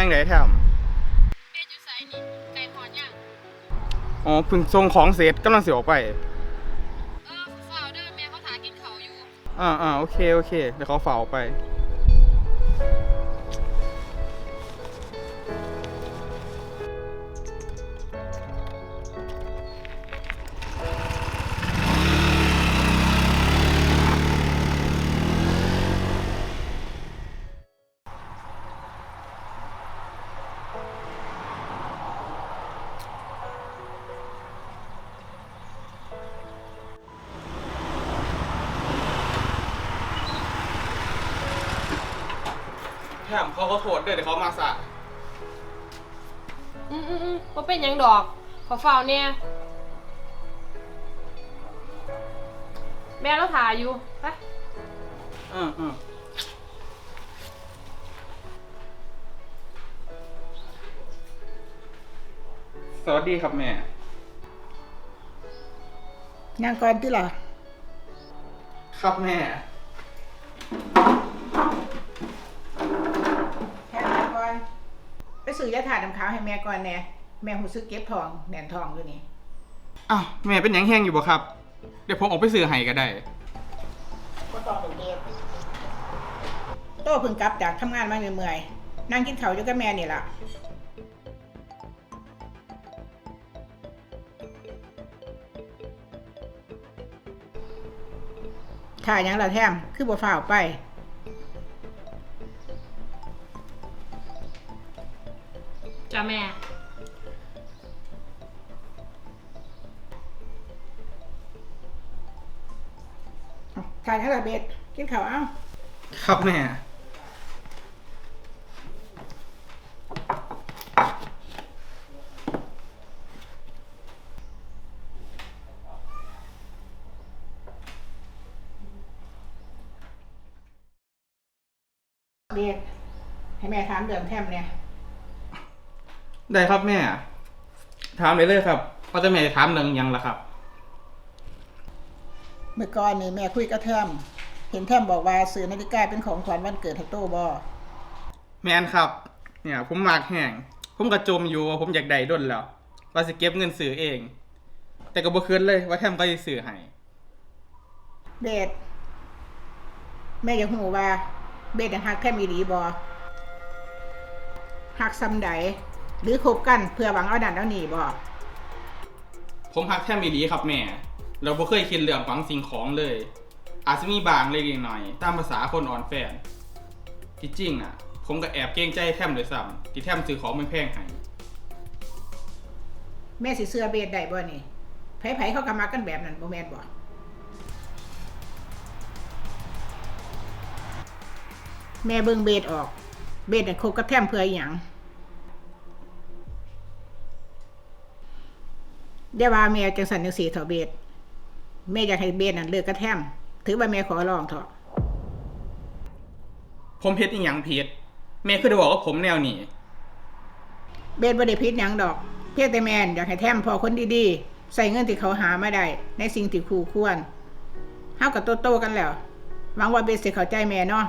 อย่างไรแถมแม่อยู่ไสนี่ไก่หอนยังอ๋อเพิ่งส่งของเสร็จกำลังเสียออกไป เออฝ้าวเด้อแม่เขาถากินเขาวอยู่ อ่าอ่าโอเค โอเค เดี๋ยวเขาฝ่าออกไป แถมเขาก็โทษด้วยเดี๋ยวเขามาสะอืมอืมอืมว่าเป็นหยังดอก ขอฝ้าวเนี่ยแม่เราถาอยู่ไปอืมอืมสวัสดีครับแม่งานก่อนที่ล่ะ ครับแม่ ซื้อยาถ่ายน้ำขาวให้แม่ก่อนแน่แม่หูซึกเก็บทองแหน่นทองอยู่นี่อ้าวแม่เป็นหยังแห้งอยู่บ่ครับ เดี๋ยวผมออกไปซื้อให้ก็ได้ ก็ต่อเป็นเด็กโตเพิ่งกลับจากทำงานมาเมื่อยๆนั่งกินข้าวอยู่กับแม่นี่ล่ะ ถ่ายหยังล่ะแทม คือบ่ฟ้าวไป จ้าแม่ถ่ายหยังล่ะเบสกินข้าวเอ้าครับแม่ เบสให้แม่ถามเรื่องแทมเนี่ย ได้ครับแม่ ถามเลยเลยครับเขาจะแม่จะถามเรื่องหยังล่ะครับ เมื่อก่อนนี่แม่คุยกับแทมเห็นแทมบอกว่าซื้อนาฬิกาเป็นของขวัญวันเกิดให้โตบอแมนครับ เนี่ย ผมมากแห้งผมกระจมอยู่ว่าผมอยากได้ด้นแล้ว ว่าสิเก็บเงินซื้อเอง แต่ก็บ่คืนเลยว่าแทมก็สิซื้อให้เบสแม่อยากหูว่า เบสยังหักแทมอีหลีบอหักซ้ำใด หรือคบกันเพื่อหวังเอาดันเอาหนีบอผมฮักแทมอีหลีครับแม่ เราบ่เคยคิดเรื่องหวังสิ่งของเลย อาจจะมีบางเล็กๆน้อยๆตามภาษาคนอ่อนแฟน ที่จริงอะ ผมก็แอบเกรงใจแทมด้วยซ้ำที่แทมซื้อของแพงๆให้แม่สิเสื้อเบสได้บ่นี่ไผๆเขาก็มากันแบบนั้นบ่แม่นบ่แม่เบิ่งเบสออก เบสน่ะคบกับแทมเพื่ออหยัง เดี๋ยวว่าแม่จังสันจังสีเถอะเบสแม่อยากให้เบสนั่นเลิกกับแทมถือว่าแม่ขอร้องเถอะผมเฮ็ดอีหยังผิดแม่คือได้บอกว่าผมแนวนี้เบสบ่ได้ผิดหยังดอก เพียงแต่แม่นอยากให้แทมพอคนดีๆ ใส่เงินที่เขาหามาได้ ในสิ่งที่คู่ควรเฮากับโตๆกันแล้วหวังว่าเบสสิเข้าใจแม่เนาะ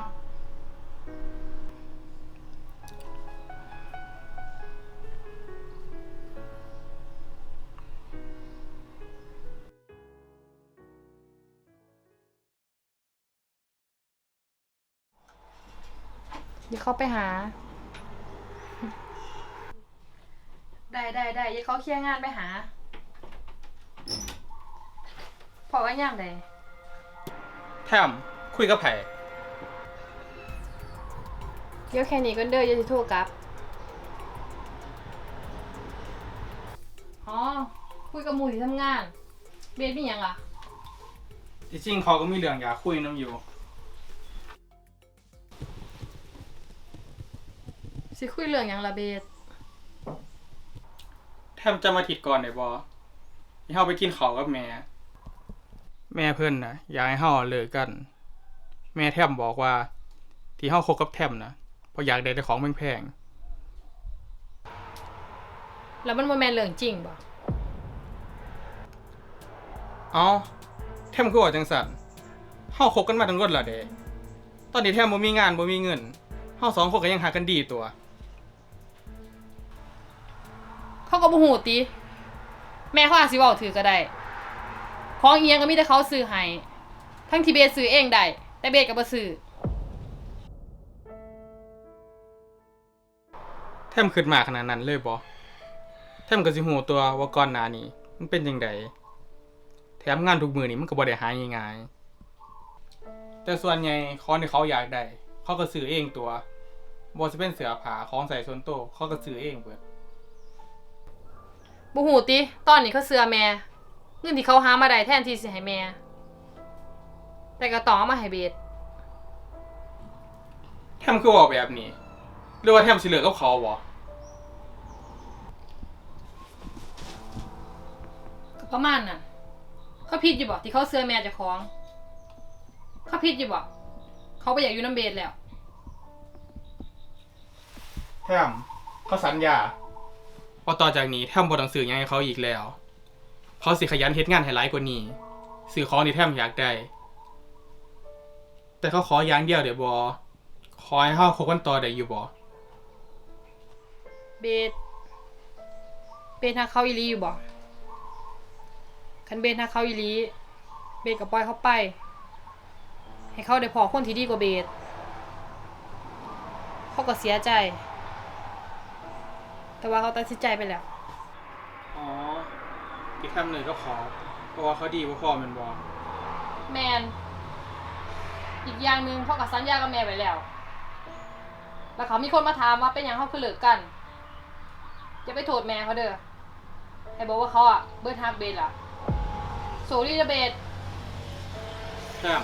เดี๋ยวเขาไปหา ได้ได้ได้เดี๋ยวเขาเคลียร์งานไปหา พอกันยังไดแทมคุยกับไผเดี๋ยวแค่นี้ก็เด้ออย่าสิโทรกลับ อ๋อ คุยกับหมู่ที่ทำงาน เบสมีหยังอะ ที่จริงเขาก็มีเรื่องอยากคุยน้ำอยู่ สิคุยเรื่องหยังละเบสแทมจะมาทิดก่อนได้บ่ให้เฮาไปกินข้าวกับแม่ แม่เพิ่นนะอยากให้เฮาเลิกกัน แม่แทมบอกว่า ที่เฮาคบกับแทมนะเพราะอยากได้แต่ของแพงแล้วมันบ่แม่นเรื่องจริงบ่ๆเอ้าแทมคือว่าจังซั่นเฮาคบกันมาตั้งนานแล้วเด้ตอนนี้แทมบ่มีงานบ่มีเงินเฮาสองคนก็ยังหากันดีตัว เขาก็บ่ฮู้ติ แม่เขาอาจสิเว้าถือก็ได้ ของเอียงก็มีแต่เขาซื้อให้ทั้งที่เบสซื้อเองได้ แต่เบสก็บ่ซื้อแทมขึ้นมาขนาดนั้นเลยบ่แทมก็สิฮู้ตัวว่าก่อนหน้านี้มันเป็นจังไดแถมงานทุกมือนี่มันก็บ่ได้หาง่ายๆแต่ส่วนใหญ่ของที่เขาอยากได้เขาก็ซื้อเองตัวบ่สิเป็นเสื้อผ้าของใส่ส่วนตัวเขาก็ซื้อเองเบิด บ่ฮู้ติตอนนี้เขาเสือแม่เงินที่เขาหามาได้แทนที่สิให้แม่ แต่ก็ต้องเอามาให้เบสแทมคือบอกแบบนี้หรือว่าแทมสิเลิกกับเขาบ่ก็ประมาณน่ะเขาผิดอยู่บ่ที่เขาเสือแม่เจ้าของ เขาผิดอยู่บ่เขาบ่อยากอยู่น้ำเบสแล้วแทมเขาสัญญา ว่าต่อจากนี้แทมบ่ต้องซื้อยังให้เขาอีกแล้ว เขาสิขยันเฮ็ดงานให้หลายกว่านี้ซื้อของที่แทมอยากได้แต่เขาขออย่างเดียวเดี๋ยวบ่ขอให้เฮาคบกันต่อได้อยู่บ่เบสเบสหาเขาอีหลีอยู่บ่คันเบสหาเขาอีหลี เบสก็ปล่อยเขาไป ให้เขาได้พอคนที่ดีกว่าเบสเขาก็เสียใจ แต่ว่าเขาตัดสินใจไปแล้ว อ๋อที่แทมเลยก็ขอ เพราะว่าเขาดีกว่าพ่อแมันบ่แมน อีกอย่างหนึ่งพ่อกับสัญญากับแม่ไว้แล้ว แล้วเขามีคนมาถามว่าเป็นหยังเขาคือเลิกกันอย่าไปโทษแม่เขาเด้อให้บอกว่าเขาอะเบิร์ดฮักเบสล่ะ โซลี่เบสแทม